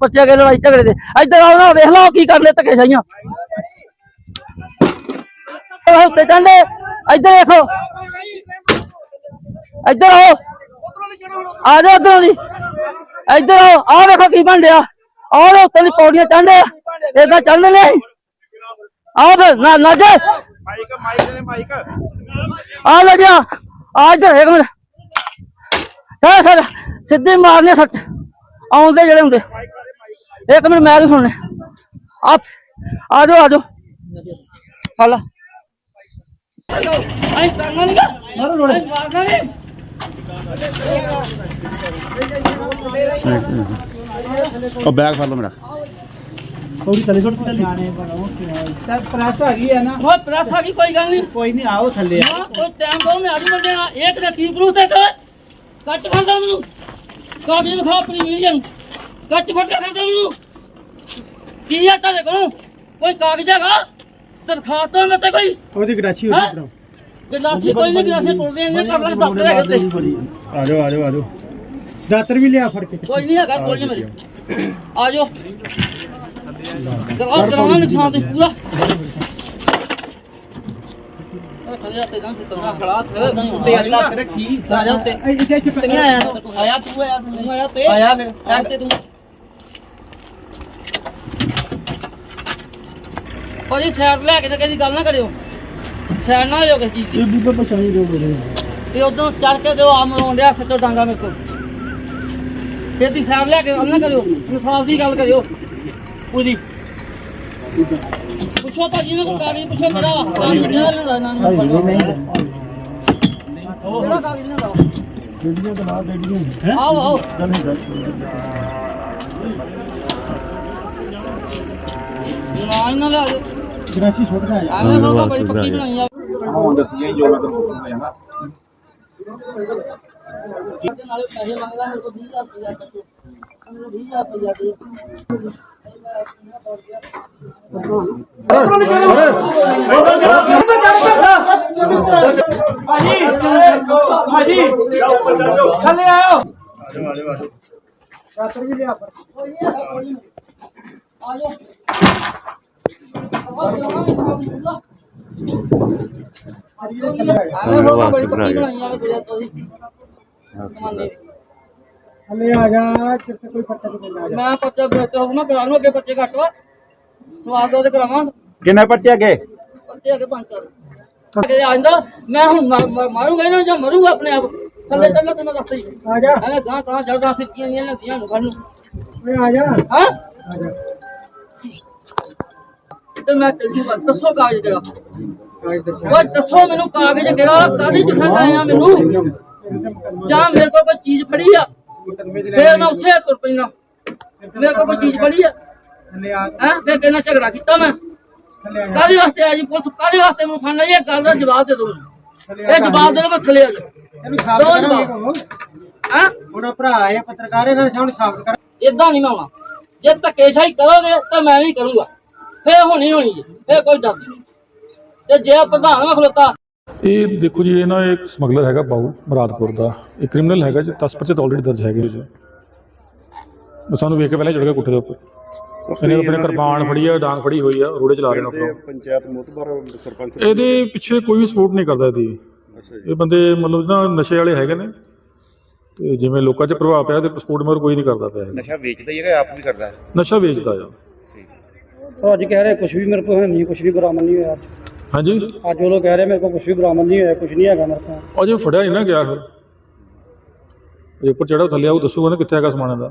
ਪਰਚੇ ਕੇ ਲੜਾਈ ਝਗੜੇ ਦੇ। ਇੱਧਰ ਆਓ ਨਾ ਵੇਖ ਲਓ ਕੀ ਕਰਨੇ ਧੱਕੇ ਸਾਈਆਂ ਉੱਤੇ ਚੰਡੇ ਇੱਧਰ ਦੇਖੋ ਇੱਧਰ ਆਓ। ਆ ਜਾਓ ਇੱਧਰੋਂ ਦੀ। ਇੱਧਰ ਆਓ। ਆਹ ਵੇਖੋ ਕੀ ਬਣ ਰਿਹਾ। ਆਹ ਲੋ ਉੱਤੇ ਦੀ ਪੌੜੀਆਂ ਚੰਡੇ ਏਦਾਂ ਚੜ੍ਹਨੇ ਨੇ ਆਹ ਫਿਰ ਨਾ ਨਾ ਜੇ। ਮਾਈਕ ਮਾਈਕ ਦੇ ਮਾਈਕ। ਆ ਲੈ ਜਾ ਆ। ਇੱਧਰ ਇੱਕ ਮਿੰਟ। ਸਰ ਸਿੱਧੇ ਮਾਰਨੇ ਸੱਚ। ਆਉਂਦੇ ਜਿਹੜੇ ਹੁੰਦੇ। ਇੱਕ ਮਿੰਟ ਮੈਂ ਵੀ ਸੁਣਨੇ? ਆ ਆ ਜਾਓ ਆ ਜਾਓ। ਹਲਾ। ਆਈ ਕਰਨਾ ਨਹੀਂ ਮਾਰੋ ਲੋੜੇ ਮਾਰਨਾ ਨਹੀਂ ਉਹ ਬੈਗ ਫੜ ਲਓ ਮੇਰਾ। ਸਰ ਪ੍ਰੈਸ ਹੈਗੀ ਹੈ ਨਾ। ਉਹ ਪ੍ਰੈਸ ਆ ਗਈ ਕੋਈ ਗੱਲ ਨਹੀਂ। ਕੋਈ ਨਹੀਂ ਆਓ ਥੱਲੇ ਹਾਂ ਕੋਈ ਟਾਈਮ ਦੋ ਮੈਂ ਆਜੂ ਬੰਦੇ ਨਾਲ ਇੱਕ ਦਾ ਕੀ ਪ੍ਰੂਫ ਤੇ ਕਰ ਕੱਟ ਮੈਨੂੰ। ਕਾਗਜ਼ ਵਿਖਾ ਆਪਣੀ ਮਿਲੀਅਨ ਕੱਟ ਫੜ ਕੇ ਖੜਦਾ ਮੈਨੂੰ ਕੀ ਆ ਤੁਹਾਡੇ ਕੋਲ? ਕੋਈ ਕਾਗਜ਼ ਹੈਗਾ? ਦਰਖਾਸਤ ਮੈਂ ਤੇ ਕੋਈ? ਉਹਦੀ ਗਰਾਸ਼ੀ ਹੈਂ? ਗਲਾਸੀ ਕੋਈ ਨਹੀਂ ਗਲਾਸੀ ਤੁਰਦੇ ਇੰਨੇ ਕਰ ਲੈ ਡਾਕਟਰ ਹੈਗੇ ਤੇ। ਆ ਜਾਓ ਆ ਜਾਓ ਆ ਜਾਓ ਦਾਤਰ ਵੀ ਲਿਆ ਫੜ ਕੇ। ਕੋਈ ਨਹੀਂ ਹੈਗਾ ਕੋਈ ਨਹੀਂ। ਮੇਰੇ ਆ ਜਾਓ ਕਰਾਉ ਕਰਾਉਣਾ ਨੁਕਸਾਨ ਤੇ ਪੂਰਾ। ਖਲਿਆ ਤੇ ਨਾ ਸੁਤਰਾ ਖੜਾ ਤੇ ਤੇ ਹੱਥ ਰੱਖੀ ਆ ਜਾ ਉੱਤੇ। ਇੱਥੇ ਆਇਆ ਆਇਆ ਤੂੰ ਆਇਆ ਤੂੰ। ਆਇਆ ਤੇ ਆਇਆ ਫਿਰ ਐਂ ਤੇ ਤੂੰ। ਭਾਜੀ ਸਾਈਡ ਲੈ ਕੇ ਤੇ ਕਿਸੇ ਦੀ ਗੱਲ ਨਾ ਕਰਿਓ। ਸਾਈਡ ਨਾ ਲਿਓ ਕਿਸੇ ਚੀਜ਼ ਦੀ। ਇਹ ਤਾਂ ਪਛਾਣੀ ਦੋ ਬੜੇ ਤੇ ਉਦੋਂ ਚੜ ਕੇ ਦਿਓ ਆ ਮਰੋਂ ਡਿਆ ਸੱਚੋ ਡਾਂਗਾ ਮੇਰੇ ਕੋਲ। ਫਿਰ ਦੀ ਸਾਈਡ ਲੈ ਕੇ ਗੱਲ ਨਾ ਕਰਿਓ ਇਨਸਾਫ ਦੀ ਗੱਲ ਕਰਿਓ। ਪੂਰੀ। ਪੁੱਛੋ ਭਾਜੀ ਨੇ ਕੋਈ ਕਾਗਜ਼ ਪੁੱਛੋ ਕਿਹੜਾ ਵਾ? ਕਾਗਜ਼ ਕਿਹੜਾ ਲੈਂਦਾ ਇਹਨਾਂ ਨੂੰ? ਕਿਹੜਾ ਕਾਗਜ਼ ਲੈਂਦਾ ਜਿਹੜੀਆਂ ਤਾਂ ਬਾਹਰ ਗੱਡੀਆਂ ਆਓ ਆਓ। ਨਾ ਇਹਨਾਂ ਲੈ ਆਜੋ ਗਰਾਸ਼ੀ ਛੋਟਦਾ ਆ ਐਵੇਂ ਹੋਗਾ ਬੜੀ ਪੱਕੀ ਬਣਾਈ ਆ। ਹੁਣ ਦੱਸੀਏ ਜੋ ਮੈਂ ਤੁਹਾਨੂੰ ਬੋਲਣਾ ਹੈ ਨਾ। ਨਾਲੇ ਪੈਸੇ ਮੰਗਦਾ ਮੇਰੇ ਕੋਲ 20000 ਰੁਪਇਆ ਦੇ ਮੈਨੂੰ 20000 ਰੁਪਇਆ ਦੇ ਭਾਜੀ ਥੱਲੇ ਆਓ ਦਾਤਰ ਵੀ ਲਿਆ ਫੜ ਕੋਈ ਨਹੀਂ ਹੈਗਾ ਕੋਈ ਨਹੀਂ ਆ ਜਾਓ ਐਵੇਂ ਹੋਗਾ ਬੜੀ ਪੱਕੀ ਬਣਾਈ ਆ ਮੇਰੇ ਤੋਂ ਦੀ ਕਮਾਨੇ ਦੀ ਥੱਲੇ ਆ ਜਾ ਕਿਤੇ ਕੋਈ ਫੱਟਾ ਨਹੀਂ ਪੈਂਦਾ ਆ ਜਾ ਮੈਂ ਪੱਚਾ ਬੇਟ ਹੋ ਨਾ ਕਰਾ ਲੂ ਅੱਗੇ ਬੱਚੇ ਘੱਟ ਵਾ। ਸਵਾਦ ਉਹਦੇ ਕਰਾਵਾਂ। ਕਿੰਨੇ ਪਰਚੇ ਅੱਗੇ? ਬੱਚੇ ਅੱਗੇ ਪੰਜ ਚਾਰ। ਅੱਗੇ ਆਂਦਾ ਮੈਂ ਹੁਣ ਮਾ- ਮਾ- ਮਾਰੂੰਗਾ ਇਹਨਾਂ ਨੂੰ ਜਾਂ ਮਰੂੰਗਾ ਆਪਣੇ ਆਪ? ਥੱਲੇ ਚੱਲੋ ਤੇ ਮੈਂ ਦੱਸ ਹੀ ਆ ਜਾ। ਐਵੇਂ ਗਾਂ ਗਾਂ ਜੜਦਾ ਫਿਰਕੀਆਂ ਨਹੀਂ ਲੱਗੀਆਂ ਨੂੰ ਨੂੰ ਓਏ ਆ ਜਾ। ਹਾਂ? ਆ ਜਾ। ਤੇ ਮੈਂ ਚੱਲੀ ਬਸ ਦੱਸੋ ਕਾਗਜ਼ ਕਿਹੜਾ ਓਏ ਦੱਸੋ। ਮੈਨੂੰ ਕਾਗਜ਼ ਕਿਹੜਾ ਕਾਹਦੀ ਚ ਆਇਆ ਮੈਨੂੰ? ਜਾਂ ਮੇਰੇ ਕੋਲ ਕੋਈ ਚੀਜ਼ ਫੜੀ ਆ? ਦੇ ਫੇਰ ਮੈਂ ਉੱਥੇ ਤੁਰ ਪੈਣਾ ਮੇਰੇ ਕੋਲ ਕੋਈ ਚੀਜ਼ ਫੜੀ ਆ? ਹੈ? ਫੇਰ ਕਿਹਨਾਂ ਝਗੜਾ ਕੀਤਾ ਮੈਂ? ਕਾਹਦੇ ਵਾਸਤੇ ਆ ਜੀ ਪੁਲਿਸ? ਕਾਹਦੇ ਵਾਸਤੇ ਮੈਨੂੰ ਫੜਨਾ ਇਹ ਗੱਲ ਦਾ ਜਵਾਬ ਦੇ ਆ ਇਹ ਜਵਾਬ ਦੇ ਮੈਂ ਥੱਲੇ ਆ ਜਾ ਇਹਨੂੰ ਦੋ ਕਰਾਂਗੇ ਹੈ? ਹੁਣ ਭਰਾ ਆਏ ਪੱਤਰਕਾਰ ਇਹਨਾਂ ਦੇ ਸਾਹਮਣੇ ਸਾਫ਼ ਕਰ ਇਦਾਂ ਨਹੀਂ ਮੈਂ ਜੇ ਧੱਕੇਸ਼ਾਹੀ ਕਰੋਗੇ ਤਾਂ ਮੈਂ ਵੀ ਕਰੂੰਗਾ। ਫੇਰ ਹੋਣੀ ਹੋਣੀ ਫੇਰ ਕੋਈ ਡਰ ਨਹੀਂ। ਤੇ ਜੇ ਪ੍ਰਧਾਨ ਵਾ ਖਲੋਤਾ। ਇਹ ਦੇਖੋ ਜੀ ਇਹ ਨਾ ਇੱਕ ਸਮਗਲਰ ਹੈਗਾ ਬਾਊ ਮੁਰਾਦਪੁਰ ਦਾ। ਇਹ ਕ੍ਰਿਮੀਨਲ ਹੈਗਾ ਜੀ 10 ਪਰਚੇ ਤਾਂ ਆਲਰੇਡੀ ਦਰਜ ਹੈਗੇ ਜੀ। ਸਾਨੂੰ ਵੇਖ ਕੇ ਪਹਿਲਾਂ ਹੀ ਚੜ ਗਿਆ ਕੁੱਟੇ ਦੇ ਉੱਪਰ। ਇਹਨੇ ਆਪਣੇ ਕਿਰਪਾਨ ਫੜੀ ਆ ਡਾਂਗ ਫੜੀ ਹੋਈ ਆ ਰੋੜੇ ਚਲਾ ਰਹੇ ਨੇ ਉੱਪਰੋਂ ਪੰਚਾਇਤ ਮੋਤਬਰ ਸਰਪੰਚ ਇਹਦੇ ਪਿੱਛੇ ਕੋਈ ਵੀ ਸਪੋਰਟ ਨਹੀਂ ਕਰਦਾ ਇਹਦੀ। ਇਹ ਬੰਦੇ ਮਤਲਬ ਨਾ ਨਸ਼ੇ ਵਾਲੇ ਹੈਗੇ ਨੇ। ਤੇ ਜਿਵੇਂ ਲੋਕਾਂ 'ਚ ਪ੍ਰਭਾਵ ਪਿਆ ਤੇ ਸਪੋਰਟ ਮਗਰ ਕੋਈ ਨਹੀਂ ਕਰਦਾ ਪਿਆ। ਨਸ਼ਾ ਵੇਚਦਾ ਹੀ ਹੈਗਾ ਆਪ ਵੀ ਕਰਦਾ। ਹੈ ਨਸ਼ਾ ਵੇਚਦਾ ਆ। ਉਹ ਅੱਜ ਕਹਿ ਰਹੇ ਕੁਝ ਵੀ ਮੇਰੇ ਕੋਲ ਹੈ ਨਹੀਂ ਕੁਝ ਵੀ ਬਰਾਮਦ ਨਹੀਂ ਹੋਇਆ ਹਾਂਜੀ? ਅੱਜ ਉਹ ਲੋਕ ਕਹਿ ਰਹੇ ਮੇਰੇ ਕੋਲ ਕੁਝ ਵੀ ਬਰਾਮਦ ਨਹੀਂ ਹੋਇਆ ਕੁਝ ਨਹੀਂ ਹੈਗਾ ਮੇਰੇ ਕੋਲ। ਅਜੇ ਫੜਿਆ ਨਹੀਂ ਨਾ ਗਿਆ ਫਿਰ। ਇਹ ਉੱਪਰ ਚੜਾ ਥੱਲੇ ਆਉ ਦੱਸੂਗਾ ਨਾ ਕਿੱਥੇ ਹੈਗਾ ਸਮਾਨ ਦਾ